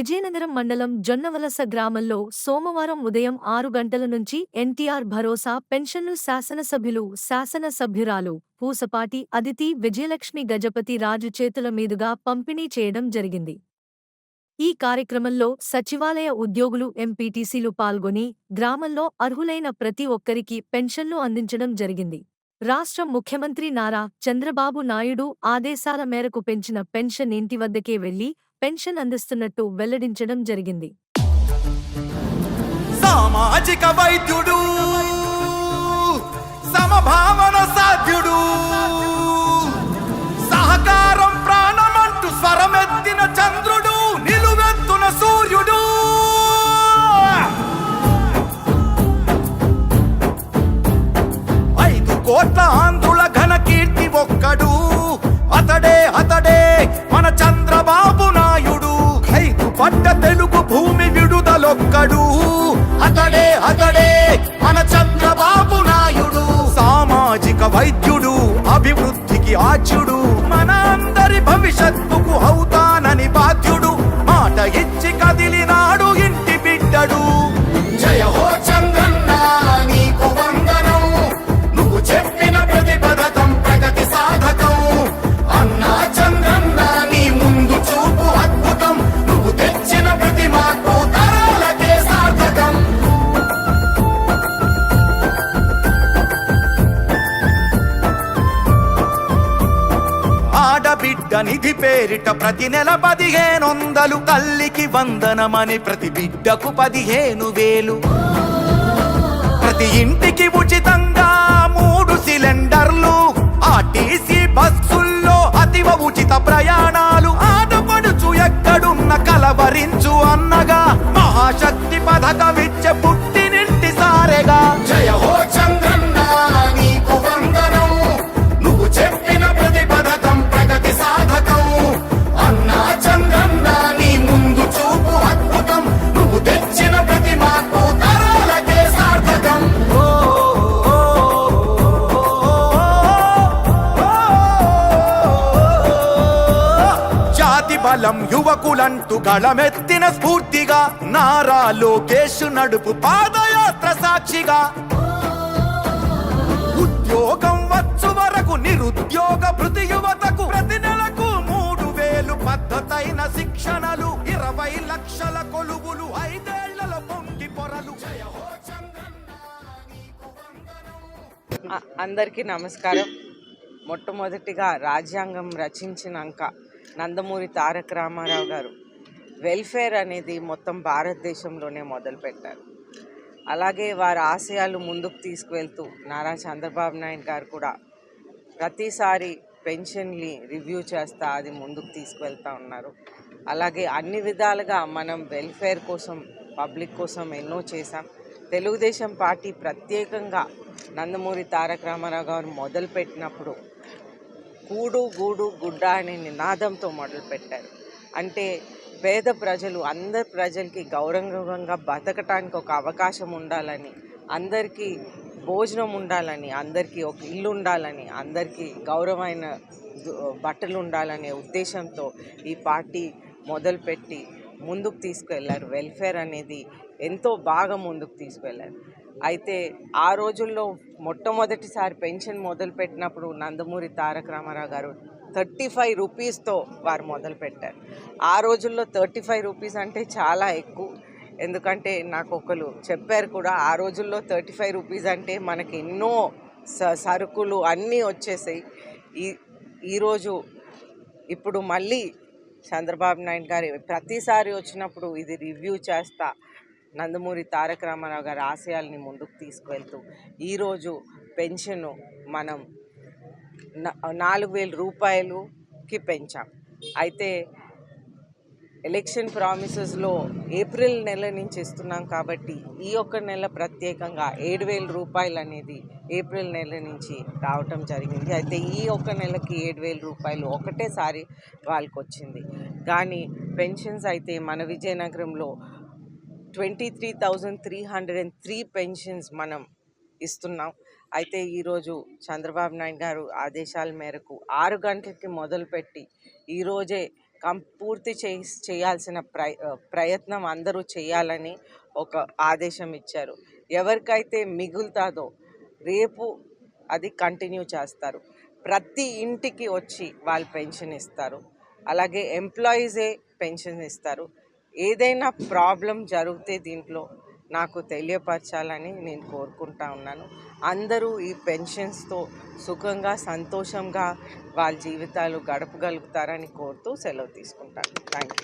విజయనగరం మండలం జొన్నవలస గ్రామంలో సోమవారం ఉదయం ఆరు గంటల నుంచి ఎన్టీఆర్ భరోసా పెన్షన్లు శాసనసభ్యులు శాసనసభ్యురాలు పూసపాటి అదితి విజయలక్ష్మి గజపతి రాజు చేతుల మీదుగా పంపిణీ చేయడం జరిగింది. ఈ కార్యక్రమంలో సచివాలయ ఉద్యోగులు ఎంపీటీసీలు పాల్గొని గ్రామంలో అర్హులైన ప్రతి ఒక్కరికి పెన్షన్లు అందించడం జరిగింది. రాష్ట్ర ముఖ్యమంత్రి నారా చంద్రబాబు నాయుడు ఆదేశాల మేరకు పెంచిన పెన్షన్ ఇంటి వద్దకే వెళ్ళి పెన్షన్ అందిస్తున్నట్టు వెల్లడించడం జరిగింది. సామాజిక వైద్యుడు సమభావన సాధ్యుడు సహకారం ప్రాణమంటూ స్వరమెత్తిన చంద్రుడు నిలువెత్తున సూర్యుడు. ఐదు కోట్ల ఆంధ్రుల ఘన కీర్తి ఒక్కడు అతడే అతడే అతడు అతడే అతడే మన చంద్రబాబు నాయుడు. సామాజిక వైద్యుడు అభివృద్ధికి ఆచ్యుడు మన అందరి భవిష్యత్తుకు అవుతుంది ఆడబిడ్డ నిధి పేరిట ప్రతి నెల పదిహేనొందలు తల్లికి వందనమని ప్రతి బిడ్డకు పదిహేను వేలు. ప్రతి ఇంటికి ఉచితంగా మూడు సిలిండర్లు. ఆర్టీసీ బస్సుల్లో అతివ ఉచిత ప్రయాణాలు. ఆడపడుచు ఎక్కడున్న కలవరించు అన్నగా. మహాశక్తి పథకమిచ్చే పుట్టి ప్రతిబలం బలం యువకులంటూ గళమెత్తిన స్ఫూర్తిగా నారా లోకేష్ నడుపు పాదయాత్ర సాక్షిగా. ఉద్యోగం వచ్చు వరకు నిరుద్యోగ ప్రతి యువతకు ప్రతి నెలకు మూడు వేలు పద్ధతైన శిక్షణలు ఇరవై లక్షల కొలువులు ఐదేళ్ళలో పొంగి పొరలు. అందరికీ నమస్కారం. మొట్టమొదటిగా రాజ్యాంగం రచించినాక నందమూరి తారక రామారావు గారు వెల్ఫేర్ అనేది మొత్తం భారతదేశంలోనే మొదలుపెట్టారు. అలాగే వారి ఆశయాలు ముందుకు తీసుకువెళ్తూ నారా చంద్రబాబు నాయుడు గారు కూడా ప్రతిసారి పెన్షన్ని రివ్యూ చేస్తా అది ముందుకు తీసుకువెళ్తా ఉన్నారు. అలాగే అన్ని విధాలుగా మనం వెల్ఫేర్ కోసం పబ్లిక్ కోసం ఎన్నో చేశాం. తెలుగుదేశం పార్టీ ప్రత్యేకంగా నందమూరి తారక రామారావు గారు మొదలుపెట్టినప్పుడు కూడు గూడు గుడ్డ అనే నినాదంతో మొదలుపెట్టారు. అంటే పేద ప్రజలు అందరి ప్రజలకి గౌరవంగా బతకటానికి ఒక అవకాశం ఉండాలని అందరికీ భోజనం ఉండాలని అందరికీ ఒక ఇల్లు ఉండాలని అందరికీ గౌరవమైన బట్టలు ఉండాలనే ఉద్దేశంతో ఈ పార్టీ మొదలుపెట్టి ముందుకు తీసుకువెళ్ళారు వెల్ఫేర్ అనేది ఎంతో బాగా ముందుకు తీసుకువెళ్ళారు అయితే ఆ రోజుల్లో మొట్టమొదటిసారి పెన్షన్ మొదలుపెట్టినప్పుడు నందమూరి తారక రామారావు గారు థర్టీ ఫైవ్ రూపీస్తో వారు మొదలుపెట్టారు. ఆ రోజుల్లో థర్టీ ఫైవ్ రూపీస్ అంటే చాలా ఎక్కువ. ఎందుకంటే నాకు ఒకరు చెప్పారు కూడా ఆ రోజుల్లో థర్టీ ఫైవ్ రూపీస్ అంటే మనకి ఎన్నో స సరుకులు అన్నీ వచ్చేసాయి. ఈ ఈరోజు ఇప్పుడు మళ్ళీ చంద్రబాబు నాయుడు గారు ప్రతిసారి వచ్చినప్పుడు ఇది రివ్యూ చేస్తా నందమూరి తారక రామారావు గారి ఆశయాల్ని ముందుకు తీసుకువెళ్తూ ఈరోజు పెన్షన్ మనం నాలుగు వేల రూపాయలుకి పెంచాం. అయితే ఎలక్షన్ ప్రామిసెస్లో ఏప్రిల్ నెల నుంచి ఇస్తున్నాం కాబట్టి ఈ ఒక్క నెల ప్రత్యేకంగా ఏడు వేల రూపాయలు అనేది ఏప్రిల్ నెల నుంచి రావటం జరిగింది. అయితే ఈ ఒక్క నెలకి ఏడు వేల రూపాయలు ఒకటేసారి వాళ్ళకి వచ్చింది కానీ పెన్షన్స్ అయితే మన విజయనగరంలో twenty three thousand three hundred and three pensions మనం ఇస్తున్నాం. అయితే ఈరోజు చంద్రబాబు నాయుడు గారు ఆదేశాల మేరకు ఆరు గంటలకి మొదలుపెట్టి ఈరోజే కం పూర్తి చేయాల్సిన ప్రయ ప్రయత్నం అందరూ చేయాలని ఒక ఆదేశం ఇచ్చారు. ఎవరికైతే మిగులుతుందో రేపు అది కంటిన్యూ చేస్తారు. ప్రతి ఇంటికి వచ్చి వాళ్ళు పెన్షన్ ఇస్తారు. అలాగే ఎంప్లాయీసే పెన్షన్ ఇస్తారు. ఏదైనా ప్రాబ్లం జరిగితే దీంట్లో నాకు తెలియపరచాలని నేను కోరుకుంటా ఉన్నాను. అందరూ ఈ పెన్షన్స్తో సుఖంగా సంతోషంగా వాళ్ళ జీవితాలు గడపగలుగుతారని కోరుతూ సెలవు తీసుకుంటాను. Thank you